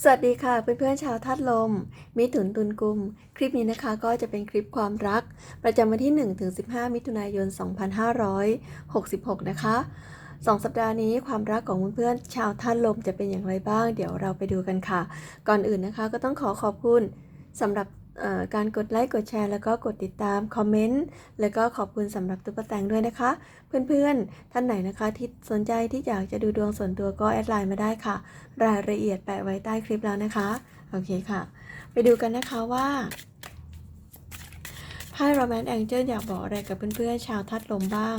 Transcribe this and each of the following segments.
สวัสดีค่ะเพื่อนๆชาวทัดลม มิถุนตุลกุม คลิปนี้นะคะก็จะเป็นคลิปความรัก ประจำวันที่ 1-15 มิถุนายน 2566 นะคะสองสัปดาห์นี้ความรักของเพื่อนๆชาวธาตุลมจะเป็นอย่างไรบ้าง เดี๋ยวเราไปดูกันค่ะ ก่อนอื่นนะคะก็ต้องขอขอบคุณสำหรับ การกดไลค์กดแชร์ แล้วก็กดติดตามคอมเมนต์แล้วก็ขอบคุณสำหรับตุ๊กแตงด้วยนะคะ เพื่อนๆ ท่านไหนนะคะที่สนใจที่อยากจะดูดวงส่วนตัวก็แอดไลน์มาได้ค่ะ รายละเอียดแปะไว้ใต้คลิปแล้วนะคะ โอเคค่ะ ไปดูกันนะคะว่าไพ่ Romance Angel อยากบอกอะไรกับเพื่อนๆชาวทัดลมบ้าง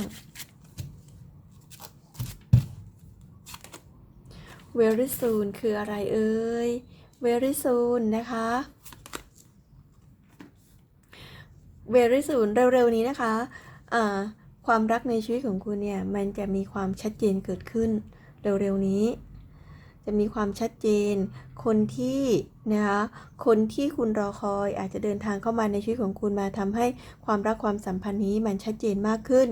Very soon คืออะไรเอ่ย Very soon นะคะ Very soon เร็วๆนี้นะคะอ่าความรักในชีวิตของคุณเนี่ยมันจะมีความชัดเจนเกิดขึ้นเร็วๆนี้ จะมีความชัดเจน คนที่นะคะคนที่คุณรอคอยอาจจะเดินทางเข้ามาในชีวิตของคุณมาทำให้ความรักความสัมพันธ์นี้มันชัดเจนมากขึ้น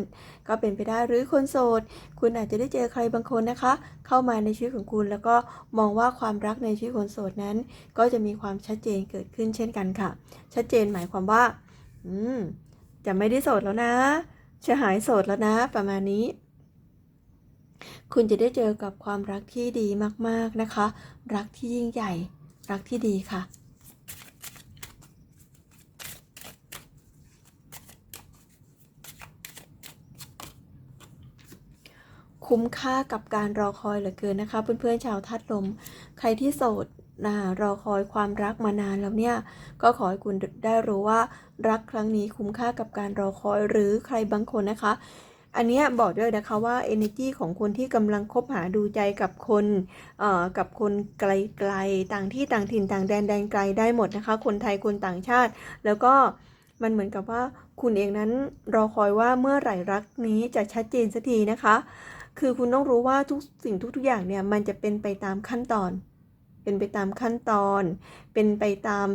ก็เป็นไปได้หรือคนโสด คุณอาจจะได้เจอใครบางคนนะคะ เข้ามาในชีวิตของคุณแล้วก็มองว่าความรักในชีวิตคนโสดนั้น ก็จะมีความชัดเจนเกิดขึ้นเช่นกันค่ะ ชัดเจนหมายความว่า อืม จะไม่ได้โสดแล้วนะ จะหายโสดแล้วนะ ประมาณนี้ คุณจะได้เจอกับความรักที่ดีมาก ๆนะคะ รักที่ยิ่งใหญ่ รักที่ดีค่ะ คุ้มค่ากับการรอคอยเหลือเกินนะคะ เพื่อนๆชาวทัดลม ใครที่โสด นะรอคอยความรักมานานแล้วเนี่ยก็ขอให้คุณได้รู้ว่ารักครั้งนี้คุ้มค่ากับการรอคอยหรือใครบางคนนะคะ อันนี้บอกด้วยนะคะว่า energy ของคนที่กำลังคบหาดูใจกับคนเอ่อกับคนไกลๆต่างที่ต่างถิ่นต่างแดนแดนไกลได้หมดนะคะ คนไทยคนต่างชาติ แล้วก็มันเหมือนกับว่าคุณเองนั้นรอคอยว่าเมื่อไหร่รักนี้จะชัดเจนสักทีนะคะ คือคุณต้องรู้ว่าทุกสิ่งทุกๆอย่างเนี่ยมันจะเป็นไปตามขั้นตอน เป็นไปตามขั้นตอน เป็นไปตาม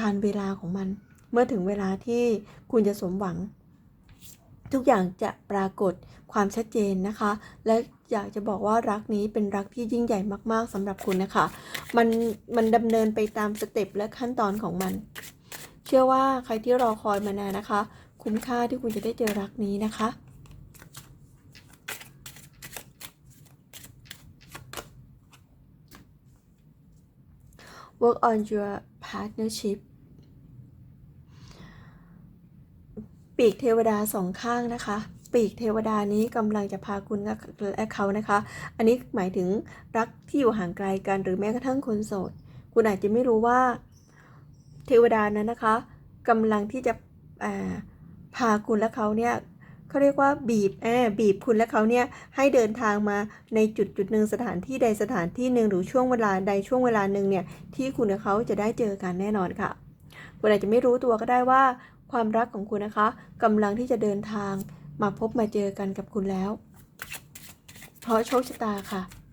การเวลาของมัน เมื่อถึงเวลาที่คุณจะสมหวัง ทุกอย่างจะปรากฏความชัดเจนนะคะ และอยากจะบอกว่ารักนี้เป็นรักที่ยิ่งใหญ่มากๆสำหรับคุณนะคะ มันมันดำเนินไปตามสเต็ปและขั้นตอนของมัน เชื่อว่าใครที่รอคอยมานานนะคะ คุ้มค่าที่คุณจะได้เจอรักนี้นะคะ work on your partnership ปีกเทวดาสองข้างนะคะ ปีกเทวดานี้กำลังจะพาคุณและเขานะคะ อันนี้หมายถึงรักที่อยู่ห่างไกลกันหรือแม้กระทั่งคนโสด คุณอาจจะไม่รู้ว่าเทวดานั้นนะคะกำลังที่จะพาคุณและเขาเนี่ย เขาเรียกว่าบีบแอบบีบคุณและเขาเนี่ยให้เดินทางมาในจุดจุดหนึ่งสถานที่ใดสถานที่หนึ่งหรือช่วงเวลาใดช่วงเวลาหนึ่งเนี่ยที่คุณกับเขาจะได้เจอกันแน่นอนค่ะ คุณอาจจะไม่รู้ตัวก็ได้ว่า ความรักของคุณนะคะกำลังที่จะเดินทางมาพบมาเจอกันกับคุณแล้ว เพราะโชคชะตาค่ะ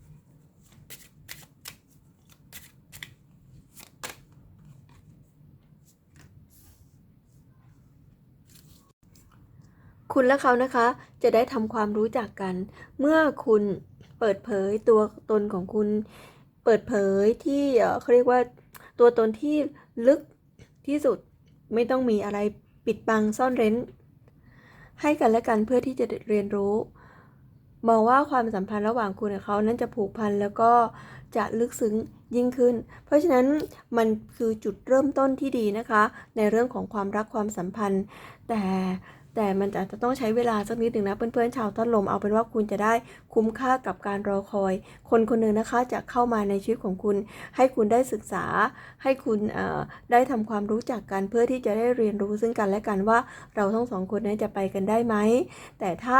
คุณและเขานะคะจะได้ทำความรู้จักกัน เมื่อคุณเปิดเผยตัวตนของคุณ เปิดเผยที่เอ่อเขาเรียกว่าตัวตนที่ลึกที่สุดไม่ต้องมีอะไรปิดบังซ่อนเร้น ให้กันและกันเพื่อที่จะเรียนรู้มองว่าความสัมพันธ์ระหว่างคุณกับเขานั้นจะผูกพันแล้วก็จะลึกซึ้งยิ่งขึ้น เพราะฉะนั้นมันคือจุดเริ่มต้นที่ดีนะคะ ในเรื่องของความรักความสัมพันธ์ แต่ แต่มันอาจจะต้องใช้เวลาสักนิดหนึ่งนะเพื่อนๆชาวต้นลมเอาเป็นว่าคุณจะได้คุ้มค่ากับการรอคอย คนคนหนึ่งนะคะจะเข้ามาในชีวิตของคุณ ให้คุณได้ศึกษา ให้คุณได้ทำความรู้จักกันเพื่อที่จะได้เรียนรู้ซึ่งกันและกันว่าเราทั้งสองคนนั้นจะไปกันได้ไหมแต่ถ้า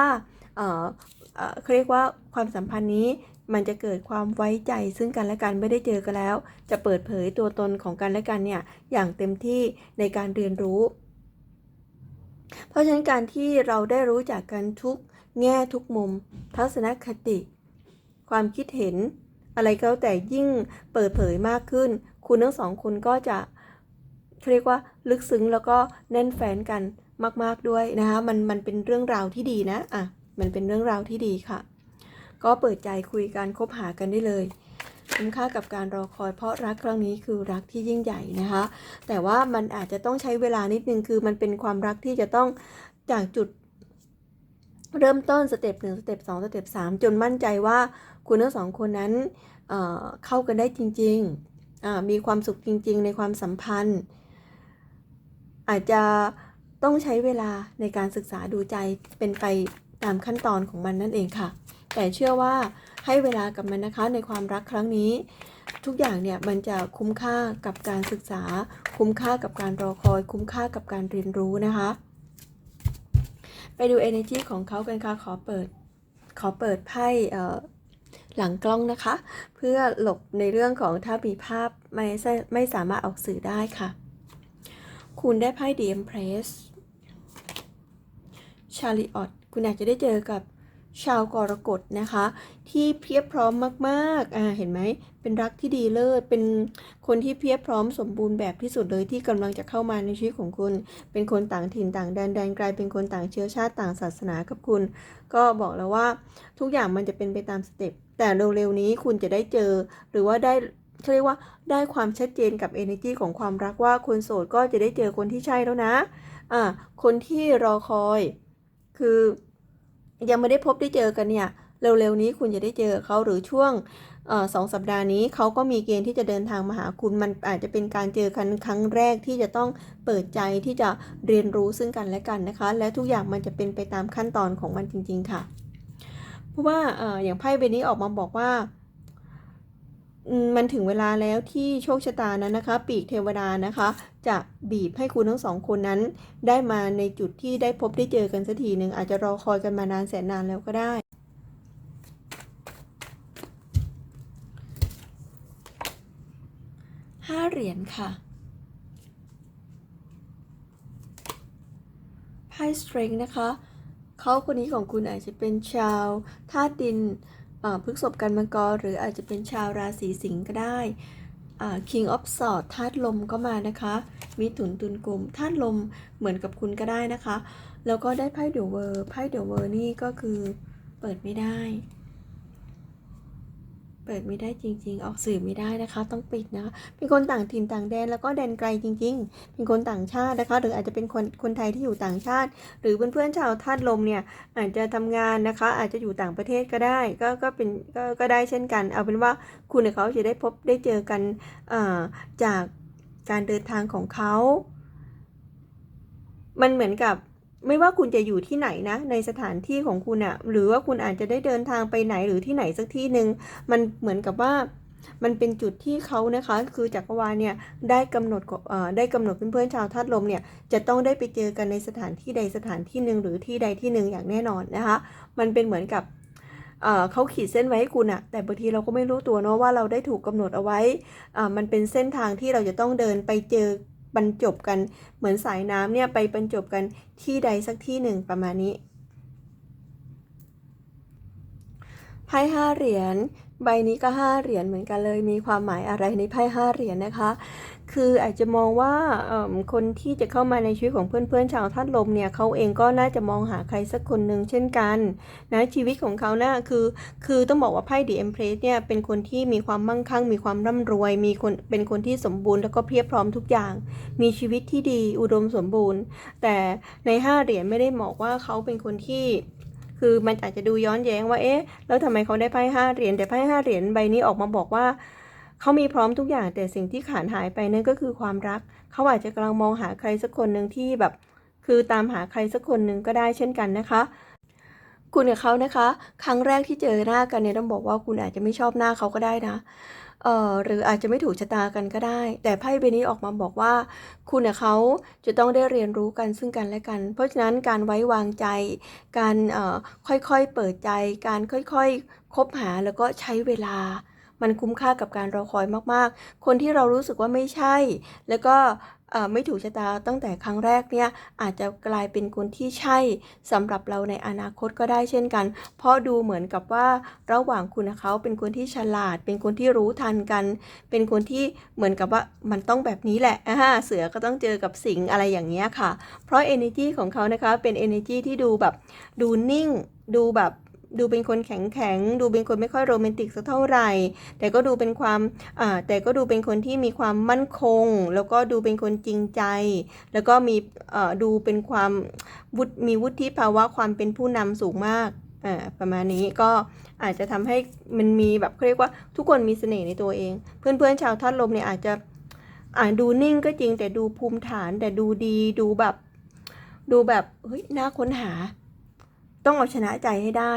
เขาเรียกว่าความสัมพันธ์นี้มันจะเกิดความไว้ใจซึ่งกันและกันไม่ได้เจอกันแล้ว จะเปิดเผยตัวตนของกันและกันเนี่ยอย่างเต็มที่ในการเรียนรู้ เพราะฉะนั้นการที่เราได้รู้จักกันทุกแง่ทุกมุม ทัศนคติ ความคิดเห็น อะไรก็แต่ยิ่งเปิดเผยมากขึ้น คุณทั้งสองคนก็จะเขาเรียกว่าลึกซึ้งแล้วก็แน่นแฟนกันมาก ๆด้วยนะคะมันมันเป็นเรื่องราวที่ดีนะอะมันเป็นเรื่องราวที่ดีค่ะ ก็เปิดใจคุยกันคบหากันได้เลย คุ้มค่ากับการรอคอยเพราะรักครั้งนี้คือรักที่ยิ่งใหญ่นะคะ แต่ว่ามันอาจจะต้องใช้เวลานิดนึงคือมันเป็นความรักที่จะต้องจากจุดเริ่มต้นสเต็ปหนึ่งสเต็ปสองสเต็ปสามจนมั่นใจว่าคุณทั้งสองคนนั้นเเข้ากันได้จริงๆ มีความสุขจริง ๆ ในความสัมพันธ์ อาจจะต้องใช้เวลาในการศึกษาดูใจเป็นไปตามขั้นตอนของมันนั่นเองค่ะ แต่เชื่อว่า ให้เวลากับมันนะคะในความรักครั้งนี้ ทุกอย่างเนี่ยมันจะคุ้มค่ากับการศึกษา คุ้มค่ากับการรอคอย คุ้มค่ากับการเรียนรู้นะคะ ไปดู energy ของเขากันค่ะขอเปิดขอเปิดไพ่หลังกล้องนะคะ เพื่อหลบในเรื่องของถ้ามีภาพไม่ใช่ไม่สามารถออกสื่อได้ค่ะ คุณได้ไพ่ The Empress ชาลิออตคุณอาจจะได้เจอกับ ชาวกรกฎนะคะ ที่เพียบพร้อมมากๆอ่าเห็นไหมเป็นรักที่ดีเลิศเป็นคนที่เพียบพร้อมสมบูรณ์แบบที่สุดเลยที่กำลังจะเข้ามาในชีวิตของคุณ เป็นคนต่างถิ่นต่างแดนแดนไกลเป็นคนต่างเชื้อชาติต่างศาสนากับคุณ ก็บอกแล้วว่าทุกอย่างมันจะเป็นไปตามสเต็ปแต่เร็วๆนี้คุณจะได้เจอ หรือว่าได้เขาเรียกว่าได้ความชัดเจนกับ energy ของความรักว่าคนโสดก็จะได้เจอคนที่ใช่แล้วนะอ่าคนที่รอคอยคือ ยังไม่ได้พบได้เจอกันเนี่ยเร็วๆนี้คุณจะได้เจอเขาหรือช่วงสองสัปดาห์นี้เขาก็มีเกณฑ์ที่จะเดินทางมาหาคุณมันอาจจะเป็นการเจอกันครั้งแรกที่จะต้องเปิดใจที่จะเรียนรู้ซึ่งกันและกันนะคะ และทุกอย่างมันจะเป็นไปตามขั้นตอนของมันจริง ๆ ค่ะ เพราะว่าอย่างไพ่ใบนี้ออกมาบอกว่า มันถึงเวลาแล้วที่โชคชะตานั้นนะคะ ปีกเทวดานะคะ จะบีบให้คุณทั้งสองคนนั้น ได้มาในจุดที่ได้พบได้เจอกันสักทีหนึ่งอาจจะรอคอยกันมานานแสนนานแล้วก็ได้ ห้าเหรียญค่ะไพ่สเตรงนะคะ เขาคนนี้ของคุณอาจจะเป็นชาวธาตุดิน พฤกษบกันมังกรหรืออาจจะเป็นชาวราศีสิงห์ก็ได้ King of Swords ธาตุลมก็มานะคะมิถุนตุลกลุ่มธาตุลมเหมือนกับคุณก็ได้นะคะ แล้วก็ได้ไพ่เดอะเวอร์ไพ่เดอะเวอร์นี่ก็คือเปิดไม่ได้ ปิดไม่ได้จริง ๆ ออกสื่อไม่ได้นะคะ ต้องปิดนะคะเป็นคนต่างถิ่นต่างแดนแล้วก็แดนไกลจริง ๆ เป็นคนต่างชาตินะคะ หรืออาจจะเป็นคนคนไทยที่อยู่ต่างชาติ หรือเพื่อนๆชาวธาตุลมเนี่ยอาจจะทำงานนะคะ อาจจะอยู่ต่างประเทศก็ได้ ก็ก็เป็นก็ก็ได้เช่นกัน เอาเป็นว่าคุณกับเขาจะได้พบได้เจอกันจากการเดินทางของเขา มันเหมือนกับ ไม่ว่าคุณจะอยู่ที่ไหนนะ ในสถานที่ของคุณอะหรือว่าคุณอาจจะได้เดินทางไปไหนหรือที่ไหนสักที่หนึ่งมันเหมือนกับว่ามันเป็นจุดที่เขานะคะ คือจักรวาลเนี่ยได้กำหนดได้กำหนดเพื่อนๆชาวธาตุลมเนี่ยจะต้องได้ไปเจอกันในสถานที่ใดสถานที่หนึ่งหรือที่ใดที่หนึ่งอย่างแน่นอนนะคะ มันเป็นเหมือนกับเขาขีดเส้นไว้ให้คุณอะแต่บางทีเราก็ไม่รู้ตัวเนาะว่าเราได้ถูกกำหนดเอาไว้อ่ามันเป็นเส้นทางที่เราจะต้องเดินไปเจอ บรรจบกันเหมือนสายน้ำเนี่ยไปบรรจบกันที่ใดสักที่หนึ่งประมาณนี้ไพ่ห้าเหรียญ ใบนี้ก็ห้าเหรียญเหมือนกันเลย มีความหมายอะไรในไพ่ห้าเหรียญนะคะ คืออาจจะมองว่าคนที่จะเข้ามาในชีวิตของเพื่อนๆ ชาวธาตุลมเนี่ยเขาเองก็น่าจะมองหาใครสักคนหนึ่งเช่นกันนะชีวิตของเขานะ่ะคือ คือต้องบอกว่าไพ่ดีเอ็มเพรสเนี่ยเป็นคนที่มีความมั่งคั่ง มีความร่ำรวย มีคนเป็นคนที่สมบูรณ์แล้วก็เพียบพร้อมทุกอย่าง มีชีวิตที่ดีอุดมสมบูรณ์ แต่ในห้าเหรียญไม่ได้บอกว่าเขาเป็นคนที่ คือมันอาจจะดูย้อนแย้งว่าเอ๊ะแล้วทำไมเขาได้ไพ่ห้าเหรียญแต่ไพ่ห้าเหรียญใบนี้ออกมาบอกว่าเขามีพร้อมทุกอย่างแต่สิ่งที่ขาดหายไปนั่นก็คือความรัก เขาอาจจะกำลังมองหาใครสักคนหนึ่งที่แบบ คือตามหาใครสักคนหนึ่งก็ได้เช่นกันนะคะ คุณกับเขานะคะ ครั้งแรกที่เจอหน้ากันเนี่ยต้องบอกว่าคุณอาจจะไม่ชอบหน้าเขาก็ได้นะ เอ่อหรืออาจจะไม่ถูกชะตากันก็ได้ แต่ไพ่ใบนี้ออกมาบอกว่า คุณกับเขาจะต้องได้เรียนรู้กันซึ่งกันและกัน เพราะฉะนั้นการไว้วางใจ การเอ่อค่อยๆเปิดใจ การค่อยๆคบหาแล้วก็ใช้เวลา มันคุ้มค่ากับการรอคอยมากๆ คนที่เรารู้สึกว่าไม่ใช่ แล้วก็ ไม่ถูกชะตาตั้งแต่ครั้งแรกเนี่ยอาจจะกลายเป็นคนที่ใช่สำหรับเราในอนาคตก็ได้เช่นกัน เพราะดูเหมือนกับว่าระหว่างคุณเขาเป็นคนที่ฉลาด เป็นคนที่รู้ทันกัน เป็นคนที่เหมือนกับว่ามันต้องแบบนี้แหละอ่าเสือก็ต้องเจอกับสิงอะไรอย่างเงี้ยค่ะ เพราะ energy ของเขานะคะเป็น energy ที่ดูแบบดูนิ่ง ดูแบบ ดูเป็นคนแข็งแข็งดูเป็นคนไม่ค่อยโรแมนติกสักเท่าไหร่ แต่ก็ดูเป็นความแต่ก็ดูเป็นคนที่มีความมั่นคง แล้วก็ดูเป็นคนจริงใจ แล้วก็มีดูเป็นความวุฒิมีวุฒิภาวะความเป็นผู้นำสูงมากประมาณนี้ก็อาจจะทำให้มันมีแบบเขาเรียกว่าทุกคนมีเสน่ห์ในตัวเอง เพื่อนๆชาวธาตุลมเนี่ยอาจจะอ่าดูนิ่งก็จริงแต่ดูภูมิฐาน แต่ดูดีดูแบบ ดูแบบเฮ้ยน่าค้นหา ต้องเอาชนะใจให้ได้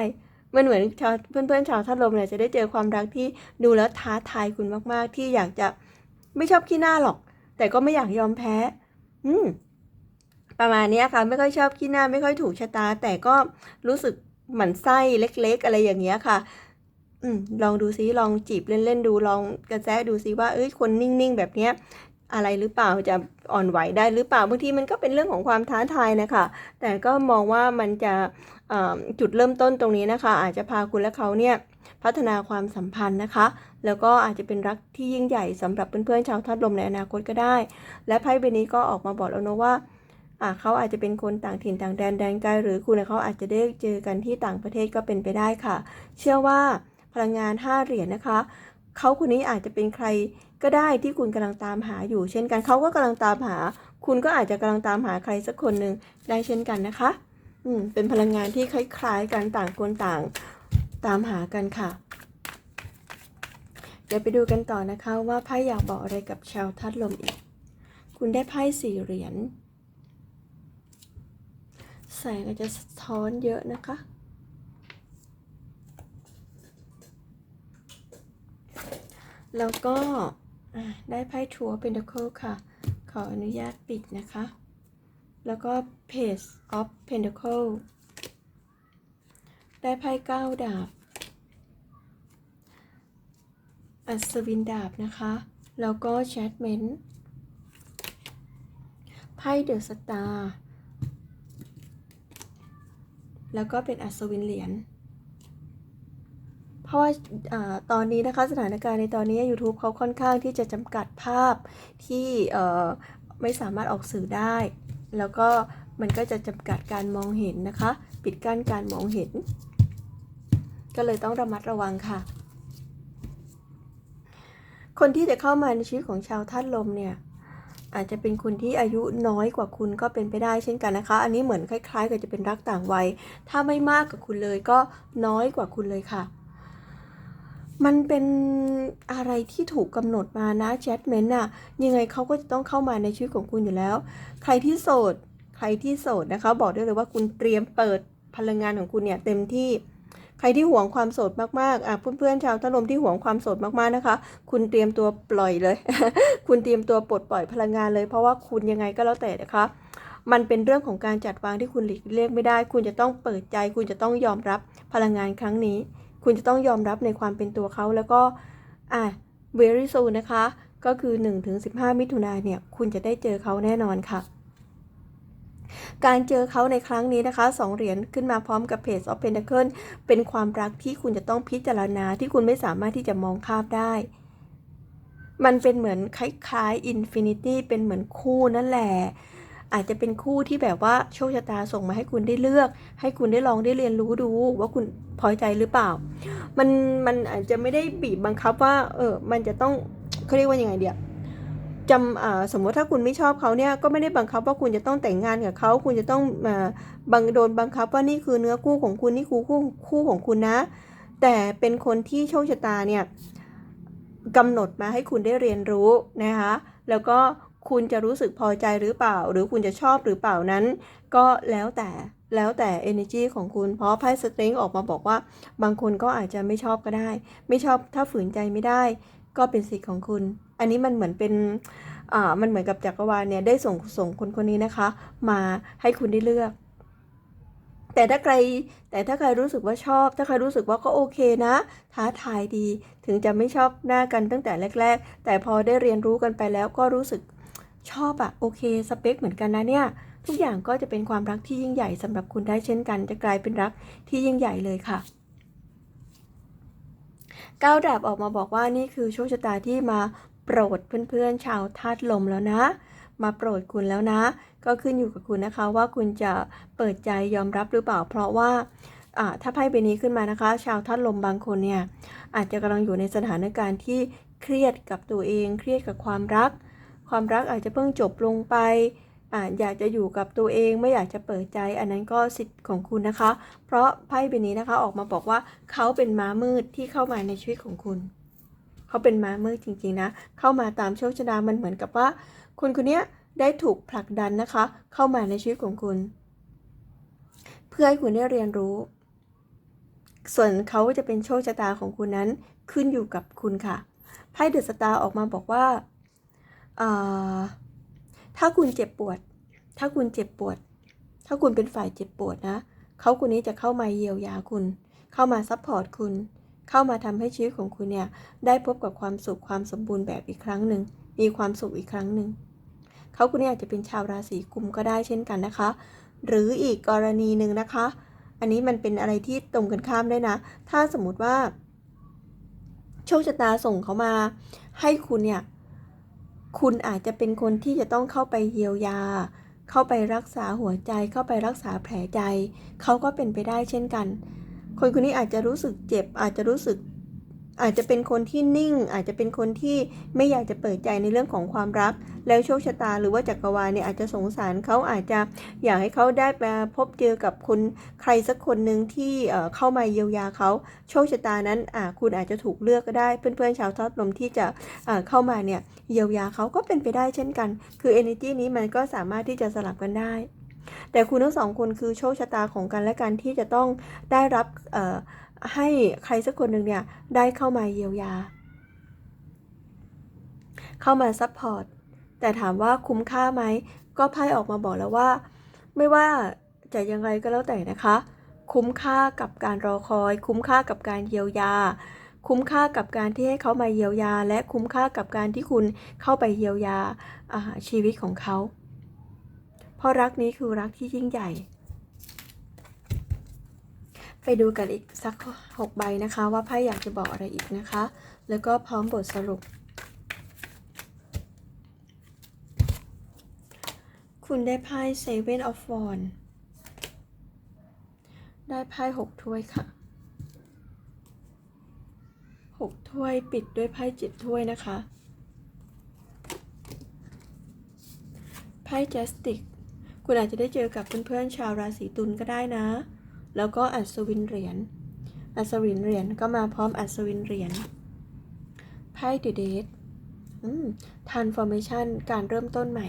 มันเหมือนชาวเพื่อนๆชาวธาตุลมเนี่ยจะได้เจอความรักที่ดูแล้วท้าทายคุณมากๆ ที่อยากจะไม่ชอบขี้หน้าหรอก แต่ก็ไม่อยากยอมแพ้ อืมประมาณนี้ค่ะ ไม่ค่อยชอบขี้หน้าไม่ค่อยถูกชะตา แต่ก็รู้สึกหมั่นไส้เล็ก ๆ อะไรอย่างเงี้ยค่ะอืมลองดูซิลองจีบเล่นๆดูลองกระแสดูซิว่าเอ้ยคนนิ่งๆ แบบเนี้ยอะไรหรือเปล่าจะอ่อนไหวได้หรือเปล่าบางทีมันก็เป็นเรื่องของความท้าทายนะคะแต่ก็มองว่ามันจะ จุดเริ่มต้นตรงนี้นะคะ อาจจะพาคุณและเขาเนี่ยพัฒนาความสัมพันธ์นะคะ แล้วก็อาจจะเป็นรักที่ยิ่งใหญ่สำหรับเพื่อนๆชาวธาตุลมในอนาคตก็ได้ และไพ่ใบนี้ก็ออกมาบอกแล้วนะว่าเขาอาจจะเป็นคนต่างถิ่นต่างแดนแดนไกลหรือคุณและเขาอาจจะได้เจอกันที่ต่างประเทศก็เป็นไปได้ค่ะ เชื่อว่าพลังงาน 5 เหรียญนะคะ เขาคนนี้อาจจะเป็นใครก็ได้ที่คุณกำลังตามหาอยู่ เช่นกันเขาก็กำลังตามหา คุณก็อาจจะกำลังตามหาใครสักคนหนึ่งได้เช่นกันนะคะ อืมเป็นพลังงานที่คล้าย ๆกันต่างคนต่างตามหากันค่ะ เดี๋ยวไปดูกันต่อนะคะว่าไพ่อยากบอกอะไรกับชาวทัดลมอีก คุณได้ไพ่สี่เหรียญแสงอาจจะสะท้อนเยอะนะคะแล้วก็ได้ไพ่ทัวร์เพนท c เคิลค่ะ ขออนุญาตปิดนะคะ แล้วก็ Page of Pentacle ได้ไพ่เก้าดาบ อัศวินดาบนะคะ แล้วก็แชทเมนต์ไพ่เดอะสตาร์แล้วก็เป็นอัศวินเหรียญ เพราะว่าตอนนี้นะคะสถานการณ์ในตอนนี้ YouTube เขาค่อนข้างที่จะจำกัดภาพที่ไม่สามารถออกสื่อได้ แล้วก็ มันก็จะจำกัดการมองเห็นนะคะ ปิดกั้นการมองเห็น ก็เลยต้องระมัดระวังค่ะ คนที่จะเข้ามาในชีวิตของชาวธาตุลมเนี่ยอาจจะเป็นคนที่อายุน้อยกว่าคุณก็เป็นไปได้เช่นกันนะคะ อันนี้เหมือนคล้ายๆกับจะเป็นรักต่างวัย ถ้าไม่มากกว่าคุณเลยก็น้อยกว่าคุณเลยค่ะ มันเป็นอะไรที่ถูกกำหนดมานะแชทเมนต์น่ะยังไงเขาก็จะต้องเข้ามาในชีวิตของคุณอยู่แล้ว ใครที่โสด ใครที่โสดนะคะ บอกได้เลยว่าคุณเตรียมเปิดพลังงานของคุณเนี่ยเต็มที่ใครที่หวงความโสดมากๆอะเพื่อนๆชาวตะลมที่หวงความโสดมากๆนะคะ คุณเตรียมตัวปล่อยเลย คุณเตรียมตัวปลดปล่อยพลังงานเลย เพราะว่าคุณยังไงก็แล้วแต่นะคะ มันเป็นเรื่องของการจัดวางที่คุณหลีกเลี่ยงไม่ได้ คุณจะต้องเปิดใจ คุณจะต้องยอมรับพลังงานครั้งนี้ คุณจะต้องยอมรับในความเป็นตัวเขาแล้วก็อะ very soon นะคะ ก็คือ 1-15 มิถุนายนเนี่ย คุณจะได้เจอเขาแน่นอนค่ะ การเจอเขาในครั้งนี้นะคะสองเหรียญขึ้นมาพร้อมกับ Page of Pentacle เป็นความรักที่คุณจะต้องพิจารณาที่คุณไม่สามารถที่จะมองข้ามได้ มันเป็นเหมือนคล้ายๆ Infinity เป็นเหมือนคู่นั่นแหละอาจจะเป็นคู่ที่แบบว่าโชคชะตาส่งมาให้คุณได้เลือก ให้คุณได้ลองได้เรียนรู้ดูว่าคุณพอใจหรือเปล่า มันมันอาจจะไม่ได้บีบบังคับว่า เออมันจะต้องเขาเรียกว่ายังไงเดียว จำสมมติถ้าคุณไม่ชอบเขาเนี่ยก็ไม่ได้บังคับว่าคุณจะต้องแต่งงานกับเขาคุณจะต้องบังโดนบังคับว่านี่คือเนื้อคู่ของคุณนี่คือคู่คู่ของคุณนะ แต่เป็นคนที่โชคชะตาเนี่ยกำหนดมาให้คุณได้เรียนรู้นะคะแล้วก็คุณจะรู้สึกพอใจหรือเปล่า หรือคุณจะชอบหรือเปล่านั้น ก็แล้วแต่แล้วแต่ energy ของคุณ เพราะไพ่สตริงออกมาบอกว่า บางคนก็อาจจะไม่ชอบก็ได้ ไม่ชอบถ้าฝืนใจไม่ได้ ก็เป็นสิทธิ์ของคุณ อันนี้มันเหมือนเป็นอ่ามันเหมือนกับจักรวาลเนี่ยได้ส่งส่งคนคนนี้นะคะ มาให้คุณได้เลือก แต่ถ้าใครแต่ถ้าใครรู้สึกว่าชอบ ถ้าใครรู้สึกว่าก็โอเคนะ ท้าทายดี ถึงจะไม่ชอบหน้ากันตั้งแต่แรก ๆ แต่พอได้เรียนรู้กันไปแล้วก็รู้สึกชอบอะโอเคสเปคเหมือนกันนะเนี่ยทุกอย่างก็จะเป็นความรักที่ยิ่งใหญ่สำหรับคุณได้เช่นกัน จะกลายเป็นรักที่ยิ่งใหญ่เลยค่ะก้าวดาบออกมาบอกว่านี่คือโชคชะตาที่มา โปรดเพื่อนๆชาวธาตุลมแล้วนะ มาโปรดคุณแล้วนะ ก็ขึ้นอยู่กับคุณนะคะว่าคุณจะเปิดใจยอมรับหรือเปล่า เพราะว่าถ้าไพ่ใบนี้ขึ้นมานะคะ ชาวธาตุลมบางคนเนี่ยอาจจะกำลังอยู่ในสถานการณ์ที่เครียดกับตัวเอง เครียดกับความรัก ความรักอาจจะเพิ่งจบลงไปอยากจะอยู่กับตัวเองไม่อยากจะเปิดใจ อันนั้นก็สิทธิ์ของคุณนะคะ เพราะไพ่ใบนี้นะคะออกมาบอกว่าเขาเป็นม้ามืดที่เข้ามาในชีวิตของคุณ เขาเป็นม้ามืดจริงๆนะ เข้ามาตามโชคชะตามันเหมือนกับว่า คนคนนี้ได้ถูกผลักดันนะคะ เข้ามาในชีวิตของคุณ เพื่อให้คุณได้เรียนรู้ ส่วนเขาจะเป็นโชคชะตาของคุณนั้นขึ้นอยู่กับคุณค่ะไพ่เดอะสตาร์ออกมาบอกว่าถ้าคุณเจ็บปวด ถ้าคุณเจ็บปวด ถ้าคุณเป็นฝ่ายเจ็บปวดนะ เขาคนนี้จะเข้ามาเยียวยาคุณ เข้ามาซัพพอร์ตคุณ เข้ามาทำให้ชีวิตของคุณเนี่ยได้พบกับความสุขความสมบูรณ์แบบอีกครั้งหนึ่ง มีความสุขอีกครั้งหนึ่ง เขาคนนี้อาจจะเป็นชาวราศีกุมก็ได้เช่นกันนะคะ หรืออีกกรณีหนึ่งนะคะ อันนี้มันเป็นอะไรที่ตรงกันข้ามได้นะ ถ้าสมมติว่า โชคชะตาส่งเขามา ให้คุณเนี่ย คุณอาจจะเป็นคนที่จะต้องเข้าไปเยียวยา เข้าไปรักษาหัวใจ เข้าไปรักษาแผลใจ เขาก็เป็นไปได้เช่นกัน คนคนนี้อาจจะรู้สึกเจ็บ อาจจะรู้สึก อาจจะเป็นคนที่นิ่ง อาจจะเป็นคนที่ไม่อยากจะเปิดใจในเรื่องของความรัก แล้วโชคชะตาหรือว่าจักรวาลเนี่ยอาจจะสงสารเขาอาจจะอยากให้เขาได้มาพบเจอกับคนใครสักคนหนึ่งที่เข้ามาเยียวยาเขาโชคชะตานั้นคุณอาจจะถูกเลือกก็ได้เพื่อนๆชาวทอดลมที่จะเข้ามาเนี่ยเยียวยาเขาก็เป็นไปได้เช่นกัน คือ energy นี้มันก็สามารถที่จะสลับกันได้ แต่คุณทั้งสองคนคือโชคชะตาของกันและกันที่จะต้องได้รับให้ใครสักคนหนึ่งเนี่ยได้เข้ามาเยียวยา เข้ามาซัพพอร์ตแต่ถามว่าคุ้มค่าไหมก็ไพ่ออกมาบอกแล้วว่า ไม่ว่าจะยังไงก็แล้วแต่นะคะ คุ้มค่ากับการรอคอย คุ้มค่ากับการเยียวยา คุ้มค่ากับการที่ให้เขามาเยียวยา และคุ้มค่ากับการที่คุณเข้าไปเยียวยาชีวิตของเขา ราะรักนี้คือรักที่ยิ่งใหญ่ ไปดูกันอีกสักหกใบนะคะ ว่าไพ่อยากจะบอกอะไรอีกนะคะ แล้วก็พร้อมบทสรุป คุณได้ไพ่ Seven of Wands ได้ไพ่หกถ้วยค่ะหกถ้วยปิดด้วยไพ่เจ็ดถ้วยนะคะไพ่ j u s t i c คุณอาจจะได้เจอกับเพื่อนๆชาวราศีตุลก็ได้นะ แล้วก็อัศวินเหรียญ อัศวินเหรียญก็มาพร้อมอัศวินเหรียญ ไพ่ The Date อืม Transformation การเริ่มต้นใหม่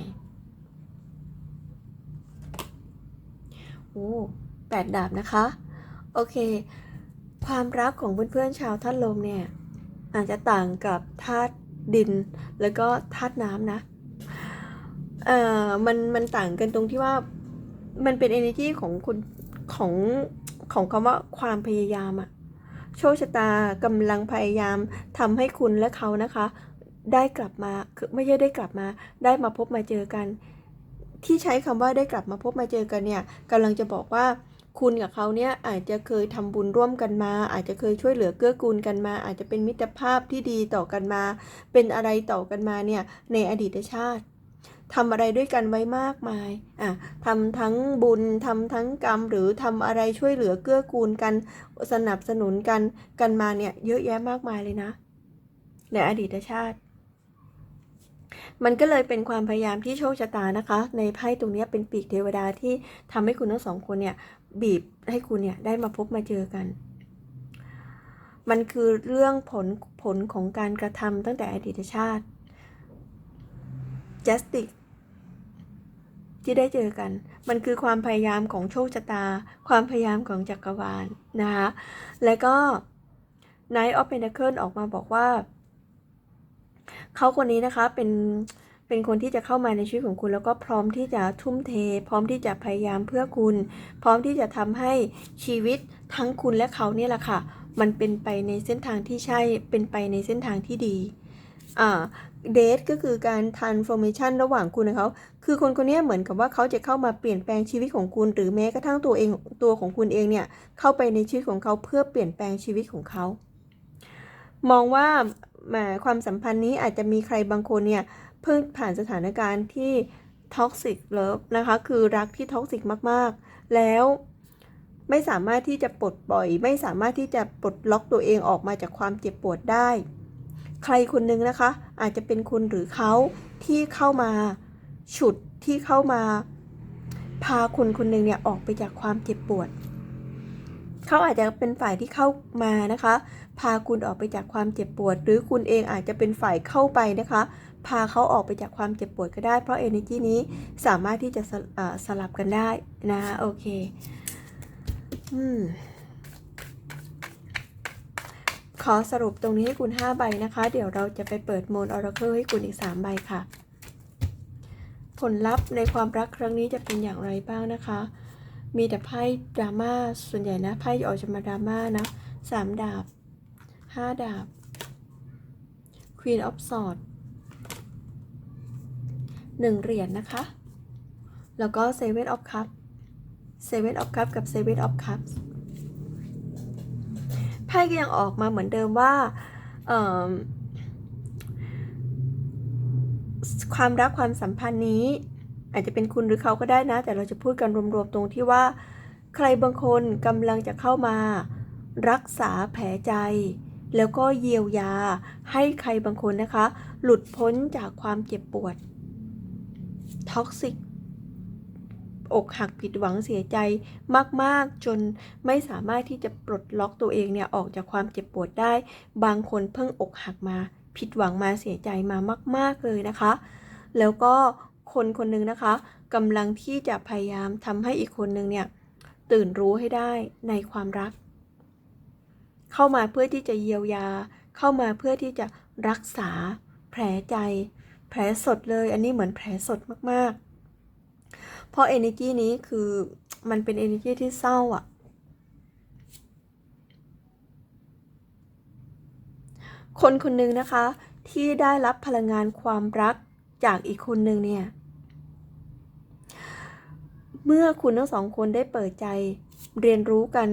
โอ้แปดดาบนะคะ โอเค ความรักของเพื่อนๆชาวธาตุลมเนี่ย อาจจะต่างกับธาตุดิน แล้วก็ธาตุน้ำนะ เอ่อมันมันต่างกันตรงที่ว่ามันเป็น energy ของคุณของของคำว่าความพยายามอะโชคชะตากำลังพยายามทำให้คุณและเขานะคะ ได้กลับมาคือไม่ใช่ได้กลับมา ได้มาพบมาเจอกัน ที่ใช้คำว่าได้กลับมาพบมาเจอกันเนี่ยกำลังจะบอกว่าคุณกับเขาเนี่ยอาจจะเคยทำบุญร่วมกันมา อาจจะเคยช่วยเหลือเกื้อกูลกันมา อาจจะเป็นมิตรภาพที่ดีต่อกันมา เป็นอะไรต่อกันมาเนี่ยในอดีตชาติ ทำอะไรด้วยกันไว้มากมายอะทำทั้งบุญทำทั้งกรรม หรือทำอะไรช่วยเหลือเกื้อกูลกัน สนับสนุนกันกันมาเนี่ยเยอะแยะมากมายเลยนะ ในอดีตชาติ มันก็เลยเป็นความพยายามที่โชคชะตานะคะ ในไพ่ตรงนี้เป็นปีกเทวดาที่ทำให้คุณทั้งสองคนเนี่ยบีบให้คุณเนี่ยได้มาพบมาเจอกัน มันคือเรื่องผลผลของการกระทำตั้งแต่อดีตชาติ justice ที่ได้เจอกัน มันคือความพยายามของโชคชะตา ความพยายามของจักรวาลนะคะแล้วก็ Knight of Pentacles ออกมาบอกว่า เขาคนนี้นะคะเป็นเป็นคนที่จะเข้ามาในชีวิตของคุณ แล้วก็พร้อมที่จะทุ่มเท พร้อมที่จะพยายามเพื่อคุณ พร้อมที่จะทำให้ชีวิตทั้งคุณและเขาเนี่ยแหละค่ะ มันเป็นไปในเส้นทางที่ใช่เป็นไปในเส้นทางที่ดีอ่า เดทก็คือการ transformation ระหว่างคุณและเขาคือคนคนนี้เหมือนกับว่าเขาจะเข้ามาเปลี่ยนแปลงชีวิตของคุณ หรือแม้กระทั่งตัวเองตัวของคุณเองเนี่ยเข้าไปในชีวิตของเขาเพื่อเปลี่ยนแปลงชีวิตของเขา มองว่าแหมความสัมพันธ์นี้อาจจะมีใครบางคนเนี่ยเพิ่งผ่านสถานการณ์ที่ท็อกซิกเลิฟนะคะคือรักที่ท็อกซิกมากๆ แล้วไม่สามารถที่จะปลดปล่อย ไม่สามารถที่จะปลดล็อกตัวเองออกมาจากความเจ็บปวดได้ ใครคนหนึ่งนะคะ อาจจะเป็นคุณหรือเขาที่เข้ามาฉุดที่เข้ามา พาคนคนหนึ่งเนี่ยออกไปจากความเจ็บปวด เขาอาจจะเป็นฝ่ายที่เข้ามานะคะ พาคุณออกไปจากความเจ็บปวด หรือคุณเองอาจจะเป็นฝ่ายเข้าไปนะคะ พาเขาออกไปจากความเจ็บปวดก็ได้ เพราะ energy นี้สามารถที่จะสสลับกันได้นะโอเค อืม ขอสรุปตรงนี้ให้คุณ 5 ใบนะคะ เดี๋ยวเราจะไปเปิดโมนออร์เคิลให้คุณอีก 3 ใบค่ะ ผลลัพธ์ในความรักครั้งนี้จะเป็นอย่างไรบ้างนะคะ มีแต่ไพ่ดราม่าส่วนใหญ่นะไพ่ออกจะมาดราม่านะสามดาบห้าดาบ Queen of Swords หนึ่งเหรียญนะคะ แล้วก็ Seven of Cups Seven of Cups กับ Seven of Cups พ่ก็ยังออกมาเหมือนเดิมว่าความรักความสัมพันธ์นี้ อาจจะเป็นคุณหรือเขาก็ได้นะ แต่เราจะพูดกันรวมๆตรงที่ว่า ใครบางคนกำลังจะเข้ามา รักษาแผลใจ แล้วก็เยียวยา ให้ใครบางคนนะคะ หลุดพ้นจากความเจ็บปวดท็อกซิก อกหักผิดหวังเสียใจมากๆ จนไม่สามารถที่จะปลดล็อกตัวเองเนี่ยออกจากความเจ็บปวดได้ บางคนเพิ่งอกหักมา ผิดหวังมาเสียใจมามาก ๆเลยนะคะ แล้วก็คนคนหนึ่งนะคะกำลังที่จะพยายามทำให้อีกคนหนึ่งเนี่ยตื่นรู้ให้ได้ในความรัก เข้ามาเพื่อที่จะเยียวยา เข้ามาเพื่อที่จะรักษา แผลใจ แผลสดเลย อันนี้เหมือนแผลสดมากๆ เพราะ energy นี้คือมันเป็น energy ที่เศร้าอะ่ะ คนคนหนึ่งนะคะ ที่ได้รับพลังงานความรักจากอีกคนหนึ่งเนี่ย เมื่อคุณทั้งสองคนได้เปิดใจเรียนรู้กัน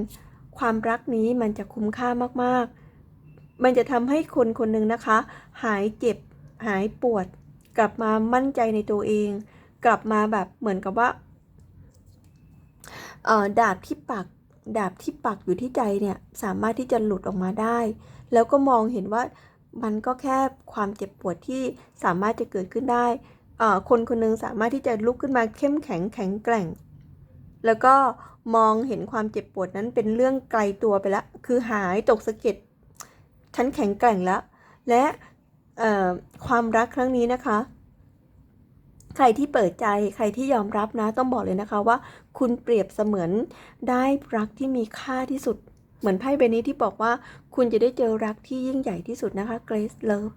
ความรักนี้มันจะคุ้มค่ามากๆ มันจะทำให้คนคนหนึ่งนะคะ หายเจ็บหายปวด กลับมามั่นใจในตัวเอง กลับมาแบบเหมือนกับว่าเอ่อดาบที่ปักดาบที่ปักอยู่ที่ใจเนี่ยสามารถที่จะหลุดออกมาได้ แล้วก็มองเห็นว่ามันก็แค่ความเจ็บปวดที่สามารถจะเกิดขึ้นได้เอ่อคนคนหนึงสามารถที่จะลุกขึ้นมาเข้มแข็งแข็งแกร่ง แล้วก็มองเห็นความเจ็บปวดนั้นเป็นเรื่องไกลตัวไปแล้วคือหายตกสะเก็ดฉันแข็งแกร่งแล้ว และความรักครั้งนี้นะคะ ใครที่เปิดใจใครที่ยอมรับนะ ต้องบอกเลยนะคะว่า คุณเปรียบเสมือนได้รักที่มีค่าที่สุด เหมือนไพ่ใบนี้ที่บอกว่า คุณจะได้เจอรักที่ยิ่งใหญ่ที่สุดนะคะ Grace Love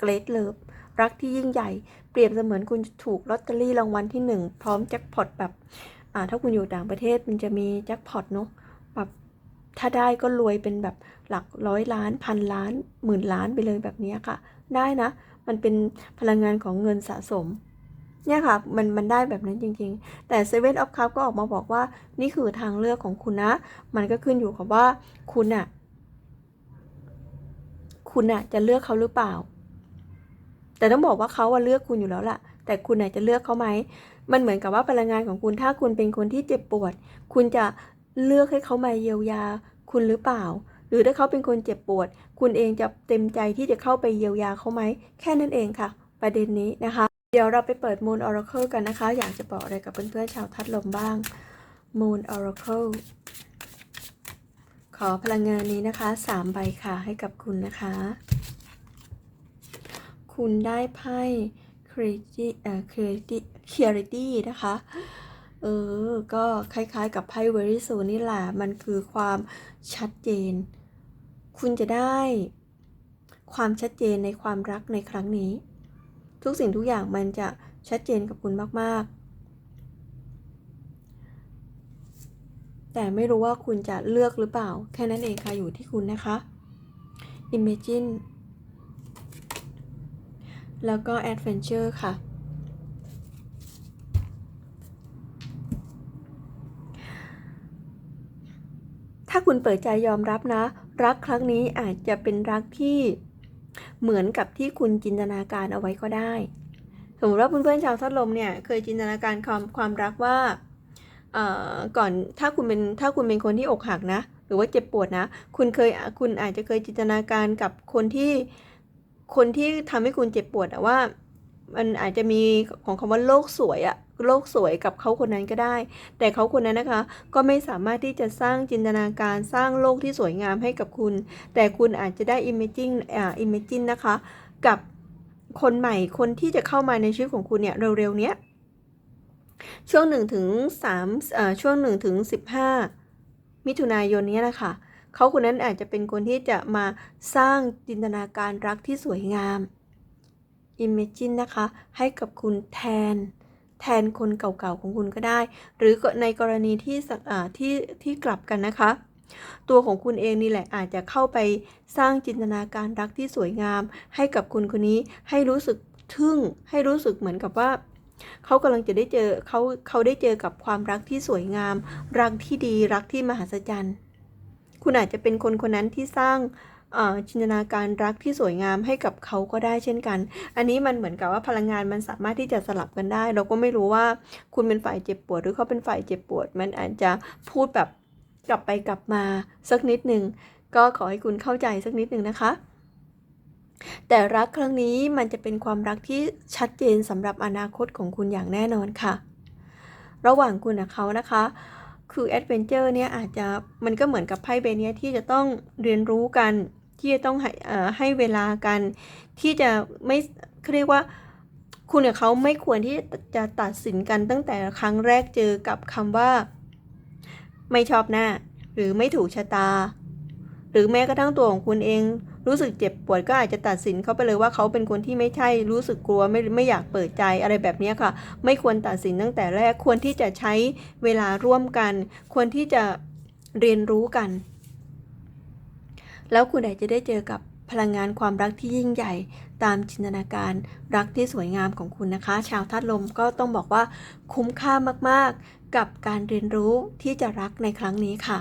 Grace Love รักที่ยิ่งใหญ่ เปรียบเสมือนคุณถูกลอตเตอรี่รางวัลที่หนึ่งพร้อมแจ็คพอตแบบอ่าถ้าคุณอยู่ต่างประเทศมันจะมีแจ็คพอตเนาะแบบถ้าได้ก็รวยเป็นแบบหลักร้อยล้านพันล้านหมื่นล้านไปเลยแบบนี้ค่ะ ได้นะ มันเป็นพลังงานของเงินสะสม เนี่ยค่ะมันมันได้แบบนั้นจริงๆ แต่ Seven of Cups ก็ออกมาบอกว่านี่คือทางเลือกของคุณนะ มันก็ขึ้นอยู่กับว่าคุณอะคุณอะจะเลือกเขาหรือเปล่า แต่ต้องบอกว่าเขาอะเลือกคุณอยู่แล้วล่ะ แต่คุณอะจะเลือกเขาไหม มันเหมือนกับว่าพลังงานของคุณถ้าคุณเป็นคนที่เจ็บปวด คุณจะเลือกให้เขามาเยียวยาคุณหรือเปล่า หรือถ้าเขาเป็นคนเจ็บปวด คุณเองจะเต็มใจที่จะเข้าไปเยียวยาเขาไหม แค่นั้นเองค่ะ ประเด็นนี้นะคะ เดี๋ยวเราไปเปิด Moon Oracle กันนะคะ อยากจะบอกอะไรกับเพื่อนๆชาวทัดลมบ้าง Moon Oracle ขอพลังงานนี้นะคะสามใบค่ะให้กับคุณนะคะ คุณได้ไพ่ Clarity เอ่อ Clarity Clarity นะคะ เออ ก็คล้ายๆกับไพ่ Very Soon นี่แหละ มันคือความชัดเจน คุณจะได้ความชัดเจนในความรักในครั้งนี้ ทุกสิ่งทุกอย่างมันจะชัดเจนกับคุณมาก ๆ แต่ไม่รู้ว่าคุณจะเลือกหรือเปล่า แค่นั้นเองค่ะอยู่ที่คุณนะคะ Imagine แล้วก็ Adventure ค่ะถ้าคุณเปิดใจยอมรับนะ รักครั้งนี้อาจจะเป็นรักที่ เหมือนกับที่คุณจินตนาการเอาไว้ก็ได้ สมมติว่าเพื่อนๆชาวทัดลมเนี่ยเคยจินตนาการความความรักว่าเอ่อก่อนถ้าคุณเป็นถ้าคุณเป็นคนที่อกหักนะ หรือว่าเจ็บปวดนะ คุณเคยคุณอาจจะเคยจินตนาการกับคนที่คนที่ทำให้คุณเจ็บปวดอะว่า มันอาจจะมีของคำว่าโลกสวยอะ โลกสวยกับเขาคนนั้นก็ได้ แต่เขาคนนั้นนะคะ ก็ไม่สามารถที่จะสร้างจินตนาการสร้างโลกที่สวยงามให้กับคุณ แต่คุณอาจจะได้ imagine อ่า imagine นะคะ กับคนใหม่คนที่จะเข้ามาในชีวิตของคุณเนี่ยเร็วๆเนี้ยช่วง1ถึง3อ่อช่วง1ถึง15 มิถุนายนเนี้ยนะคะเขาคนนั้นอาจจะเป็นคนที่จะมาสร้างจินตนาการรักที่สวยงาม Imagine นะคะ ให้กับคุณแทน แทนคนเก่าๆของคุณก็ได้ หรือในกรณีที่ที่ที่กลับกันนะคะ ตัวของคุณเองนี่แหละอาจจะเข้าไปสร้างจินตนาการรักที่สวยงาม ให้กับคุณคนนี้ให้รู้สึกทึ่งให้รู้สึกเหมือนกับว่าเขากำลังจะได้เจอเขาเขาได้เจอกับความรักที่สวยงาม รักที่ดีรักที่มหัศจรรย์ คุณอาจจะเป็นคนคนนั้นที่สร้าง จินตนาการรักที่สวยงามให้กับเขาก็ได้เช่นกัน อันนี้มันเหมือนกับว่าพลังงานมันสามารถที่จะสลับกันได้ เราก็ไม่รู้ว่าคุณเป็นฝ่ายเจ็บปวด หรือเขาเป็นฝ่ายเจ็บปวด มันอาจจะพูดแบบกลับไปกลับมาสักนิดหนึ่งก็ขอให้คุณเข้าใจสักนิดหนึ่งนะคะแต่รักครั้งนี้มันจะเป็นความรักที่ชัดเจนสำหรับอนาคตของคุณอย่างแน่นอนค่ะ ระหว่างคุณกับเขานะคะ คือแอดเวนเจอร์เนี่ยอาจจะมันก็เหมือนกับไพ่ใบเนี้ยที่จะต้องเรียนรู้กัน ที่จะต้องให้เอ่อให้เวลากัน ที่จะไม่เขาเรียกว่าคุณกับเขาไม่ควรที่จะตัดสินกันตั้งแต่ครั้งแรกเจอกับคำว่า ไม่ชอบหน้า หรือไม่ถูกชะตา หรือแม้กระทั่งตัวของคุณเอง รู้สึกเจ็บปวดก็อาจจะตัดสินเขาไปเลยว่าเขาเป็นคนที่ไม่ใช่รู้สึกกลัวไม่ไม่อยากเปิดใจอะไรแบบนี้ค่ะ ไม่ควรตัดสินตั้งแต่แรกควรที่จะใช้เวลาร่วมกัน ควรที่จะเรียนรู้กัน แล้วคุณอาจจะได้เจอกับพลังงานความรักที่ยิ่งใหญ่ ตามจินตนาการรักที่สวยงามของคุณนะคะ ชาวธาตุลมก็ต้องบอกว่าคุ้มค่ามากๆ กับการเรียนรู้ที่จะรักในครั้งนี้ค่ะ